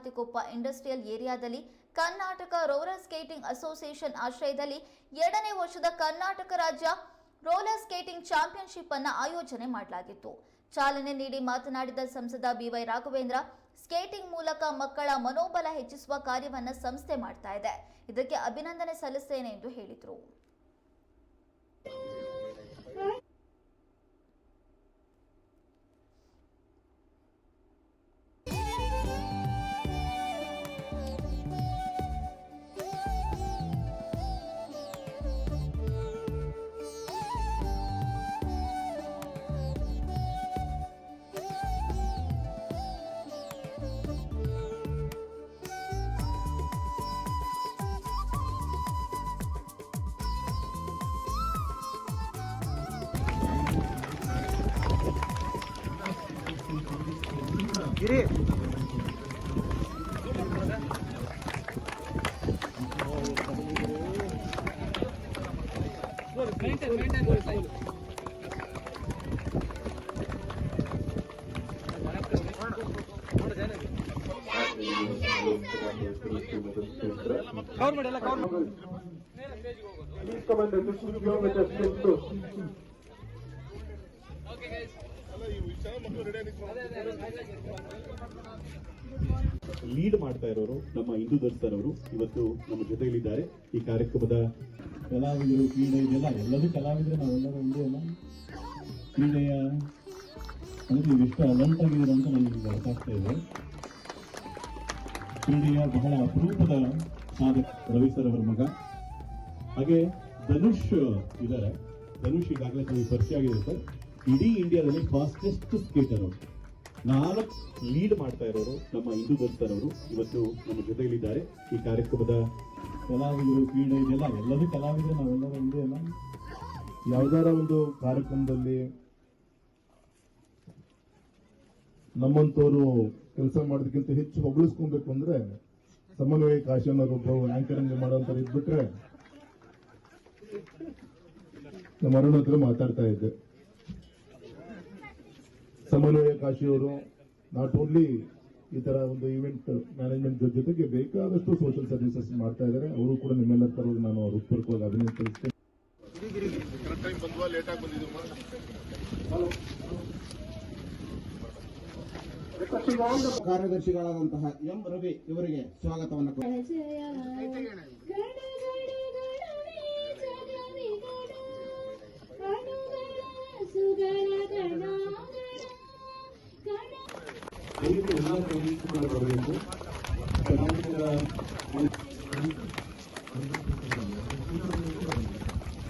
ತಿಕೊಪ್ಪ industrial ಏರಿಯಾದಲ್ಲಿ Karnataka roller skating association ಆಶ್ರಯದಲ್ಲಿ ಎರಡನೇ ವರ್ಷದ ಕರ್ನಾಟಕ ರಾಜ್ಯ ರೋಲರ್ ಸ್ಕೇಟಿಂಗ್ ಚಾಂಪಿಯನ್ಶಿಪ್ ಅನ್ನು ಆಯೋಜನೆ ಮಾಡಲಾಗಿತ್ತು. ಚಾಲನೆ ನೀಡಿ ಮಾತನಾಡಿದ ಸಂಸದ ಬಿವೈ ರಾಘವೇಂದ್ರ, ಸ್ಕೇಟಿಂಗ್ ಮೂಲಕ ಮಕ್ಕಳ ಮನೋಬಲ ಹೆಚ್ಚಿಸುವ ಕಾರ್ಯವನ್ನು ಸಂಸ್ಥೆ ಮಾಡ್ತಾ ಇದೆ. ಇದಕ್ಕೆ ಅಭಿನಂದನೆ ಸಲ್ಲಿಸ್ತೇನೆ ಎಂದು ಹೇಳಿದರು. ಕವರ್ ಮಾಡಿ ಎಲ್ಲ ಕವರ್ ಮಾಡಿ ಲೀಡ್ ಮಾಡ್ತಾ ಇರೋರು, ನಮ್ಮ ಹಿಂದೂ ದರ್ಶನ್ ಅವರು ಇವತ್ತು ನಮ್ಮ ಜೊತೆಯಲ್ಲಿದ್ದಾರೆ. ಈ ಕಾರ್ಯಕ್ರಮದ ಕಲಾವಿದರು ಕ್ರೀಡೆ ಇದೆಲ್ಲ ಎಲ್ಲರೂ ಕಲಾವಿದರು ನಾವೆಲ್ಲರೂ ಒಂದೇ ಅಲ್ಲ? ಕ್ರೀಡೆಯ ವಿಶ್ವ ಎಷ್ಟು ಆಗಿದ್ದೀರ ಅಂತ ನನಗೆ ಗೊತ್ತಾಗ್ತಾ ಇದೆ. ಕ್ರೀಡೆಯ ಬಹಳ ಅಪರೂಪದ ಸಾಧಕ ರವಿ ಸರ್ ಅವರ ಮಗ. ಹಾಗೆ ಧನುಷ್ ಇದ್ದಾರೆ. ಧನುಷ್ ಈಗಾಗಲೇ ಪರಿಚಯ ಆಗಿದೆ ಸರ್ ಇಡೀ ಇಂಡಿಯಾದಲ್ಲಿ ಫಾಸ್ಟೆಸ್ಟ್ ಸ್ಕೇಟರ್ ಅವರು. ನಾಲ್ಕು ಲೀಡ್ ಮಾಡ್ತಾ ಇರೋರು, ನಮ್ಮ ಹಿಂದೂ ದರ್ಶನ್ ಅವರು ಇವತ್ತು ನಮ್ಮ ಜೊತೆಯಲ್ಲಿದ್ದಾರೆ. ಈ ಕಾರ್ಯಕ್ರಮದ ಕಲಾವಿದರು, ಕ್ರೀಡೆ ಇದೆಲ್ಲ, ಎಲ್ಲರೂ ಕಲಾವಿದರು, ನಾವೆಲ್ಲರೂ ಒಂದೇ ಅಲ್ಲ ಯಾವ್ದಾರ ಒಂದು ಕಾರ್ಯಕ್ರಮದಲ್ಲಿ ನಮ್ಮಂತವರು ಕೆಲಸ ಮಾಡೋದಕ್ಕಿಂತ ಹೆಚ್ಚು ಹೊಗಳಿಸ್ಕೊಬೇಕು ಅಂದ್ರೆ ಸಮನ್ವಯ ಕಾಶಿಯನ್ನವರು ಒಬ್ಬರು ಆಂಕರಿಂಗ್ ಮಾಡೋಂಥವ್ರು ಇದ್ಬಿಟ್ರೆ ನಮ್ಮ ಅರುಣ್ ಹತ್ರ ಮಾತಾಡ್ತಾ ಇದ್ದೆ. ಸಮನ್ವಯ ಕಾಶಿಯವರು ನಾಟ್ ಓನ್ಲಿ ಈ ತರ ಒಂದು ಇವೆಂಟ್ ಮ್ಯಾನೇಜ್ಮೆಂಟ್ ಜೊತೆಗೆ ಬೇಕಾದಷ್ಟು ಸೋಷಿಯಲ್ ಸರ್ವಿಸಸ್ ಮಾಡ್ತಾ ಇದ್ದಾರೆ. ಅವರು ಕೂಡ ನಿಮ್ಮೆಲ್ಲ ಪರವಾಗಿ ನಾನು ಅವ್ರ ಹೃತ್ಪೂರ್ವಕವಾಗಿ ಅಭಿನಯ ಕರೆಕ್ಟ್ ಟೈಮ್ ಬಂದ್ವಾ ಲೇಟ್ ಆಗಿ ಬಂದಿದ್ದೀವಿ ಕಾರ್ಯದರ್ಶಿಗಳಾದಂತಹ ಎಂ ರವಿ ಇವರಿಗೆ ಸ್ವಾಗತವನ್ನು El you de Luis de que.